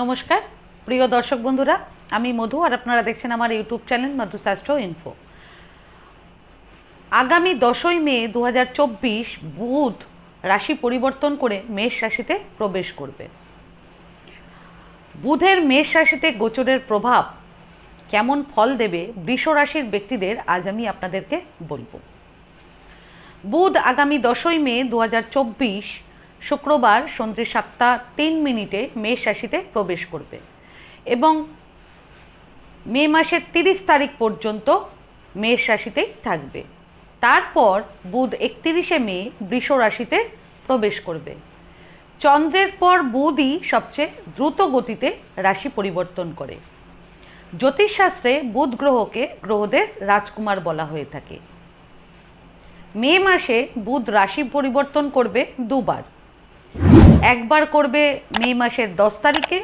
নমস্কার, প্রিয় দর্শক বন্ধুরা, আমি মধু আর আপনারা দেখছেন আমার ইউটিউব চ্যানেল মধুশাস্ত্র ইনফো আগামী দশই মে দু হাজার চব্বিশ বুধ রাশি পরিবর্তন করে মেষ রাশিতে প্রবেশ করবে। বুধের মেষ রাশিতে গোচরের প্রভাব কেমন ফল দেবে বৃষ রাশির ব্যক্তিদের আজ আমি আপনাদেরকে বলব। বুধ আগামী দশই মে দু হাজার চব্বিশ শুক্রবার সন্ধ্যে সাতটা তিন মিনিটে মেষ রাশিতে প্রবেশ করবে এবং মে মাসের তিরিশ তারিখ পর্যন্ত মেষ রাশিতেই থাকবে। তারপর বুধ একত্রিশে মে বৃষ রাশিতে প্রবেশ করবে। চন্দ্রের পর বুধই সবচেয়ে দ্রুত গতিতে রাশি পরিবর্তন করে। জ্যোতিষশাস্ত্রে বুধ গ্রহকে গ্রহদের রাজকুমার বলা হয়ে থাকে। মে মাসে বুধ রাশি পরিবর্তন করবে দুবার। একবার করবে মে মাসের দশ তারিখে,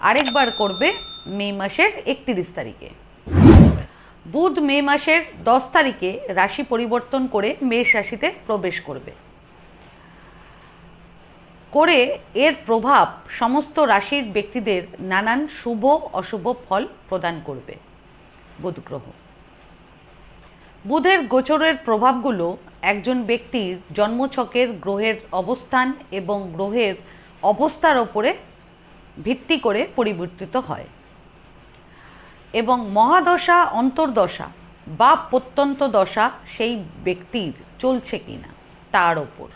আরেকবার করবে মে মাসের একত্রিশ তারিখে। বুধ মে মাসের দশ তারিখে রাশি পরিবর্তন করে মেষ রাশিতে প্রবেশ করবে। করে এর প্রভাব সমস্ত রাশির ব্যক্তিদের নানান শুভ, অশুভ ফল প্রদান করবে বুধ গ্রহ। বুধের গোচরের প্রভাবগুলো একজন ব্যক্তির জন্মছকের গ্রহের অবস্থান এবং গ্রহের অবস্থার ওপরে ভিত্তি করে পরিবর্তিত হয়। এবং মহাদশা, অন্তর্দশা বা প্রত্যন্ত দশা সেই ব্যক্তির চলছে কিনা তার ওপর।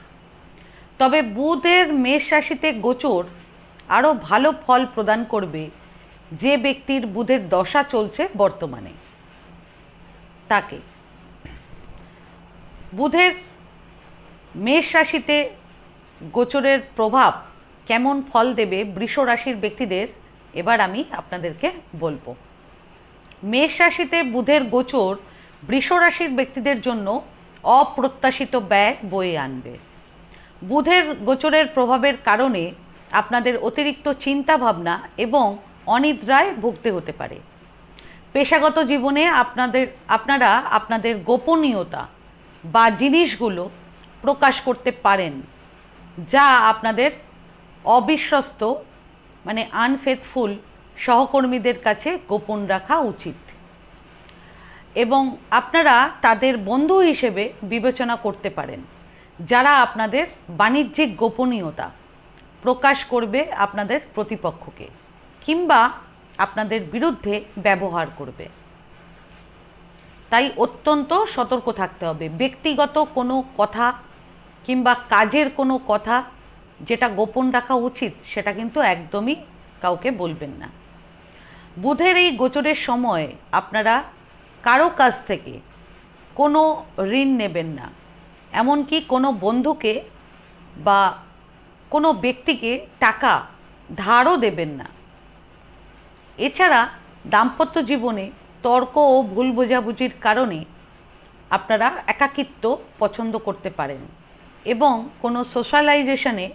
তবে বুধের মেষ রাশিতে গোচর আরও ভালো ফল প্রদান করবে যে ব্যক্তির বুধের দশা চলছে বর্তমানে। তাকে বুধের মেষ রাশিতে গোচরের প্রভাব কেমন ফল দেবে বৃষ রাশির ব্যক্তিদের, এবার আমি আপনাদেরকে বলব। মেষ রাশিতে বুধের গোচর বৃষ রাশির ব্যক্তিদের জন্য অপ্রত্যাশিত ব্যয় বয়ে আনবে। বুধের গোচরের প্রভাবের কারণে আপনাদের অতিরিক্ত চিন্তা ভাবনা এবং অনিদ্রায় ভুগতে হতে পারে। পেশাগত জীবনে আপনাদের, আপনারা আপনাদের গোপনীয়তা বা জিনিসগুলো প্রকাশ করতে পারেন যা আপনাদের অবিশ্বস্ত মানে আনফেথফুল সহকর্মীদের কাছে গোপন রাখা উচিত। এবং আপনারা তাদের বন্ধু হিসেবে বিবেচনা করতে পারেন, যারা আপনাদের বাণিজ্যিক গোপনীয়তা প্রকাশ করবে আপনাদের প্রতিপক্ষকে, কিংবা আপনাদের বিরুদ্ধে ব্যবহার করবে। তাই অত্যন্ত সতর্ক থাকতে হবে। ব্যক্তিগত কোনো কথা কিংবা কাজের কোনো কথা যেটা গোপন রাখা উচিত, সেটা কিন্তু একদমই কাউকে বলবেন না। বুধের এই গোচরের সময় আপনারা কারও কাছ থেকে কোনো ঋণ নেবেন না। এমনকি কোনো বন্ধুকে বা কোনো ব্যক্তিকে টাকা ধারও দেবেন না। এছাড়া দাম্পত্য জীবনে তর্ক ও ভুল বোঝাবুঝির কারণে আপনারা একাকিত্ব পছন্দ করতে পারেন এবং কোনো সোশ্যালাইজেশনে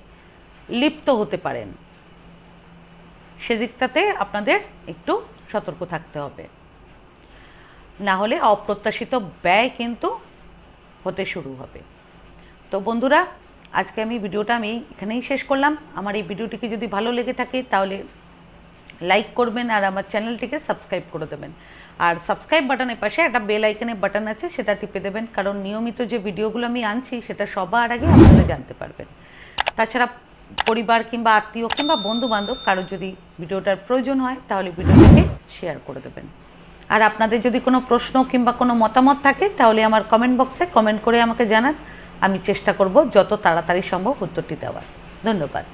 লিপ্ত হতে পারেন। সেদিকটাতে আপনাদের একটু সতর্ক থাকতে হবে। না হলে অপ্রত্যাশিত ব্যয় কিন্তু হতে শুরু হবে। তো বন্ধুরা, আজকে আমি ভিডিওটা আমি এখানেই শেষ করলাম। আমার এই ভিডিওটিকে যদি ভালো লেগে থাকে তাহলে লাইক করবেন আর আমার চ্যানেলটিকে সাবস্ক্রাইব করে দেবেন। আর সাবস্ক্রাইব বাটনের পাশে একটা বেল আইকনের বাটন আছে, সেটা টিপে দেবেন। কারণ নিয়মিত যে ভিডিওগুলো আমি আনছি, সেটা সবার আগে আপনারা জানতে পারবেন। তাছাড়া পরিবার কিংবা আত্মীয় কিংবা বন্ধু বান্ধব কারও যদি ভিডিওটার প্রয়োজন হয়, তাহলে ভিডিওটাকে শেয়ার করে দেবেন। আর আপনাদের যদি কোনো প্রশ্ন কিংবা কোনো মতামত থাকে, তাহলে আমার কমেন্ট বক্সে কমেন্ট করে আমাকে জানান। আমি চেষ্টা করব যত তাড়াতাড়ি সম্ভব উত্তরটি দেওয়ার। ধন্যবাদ।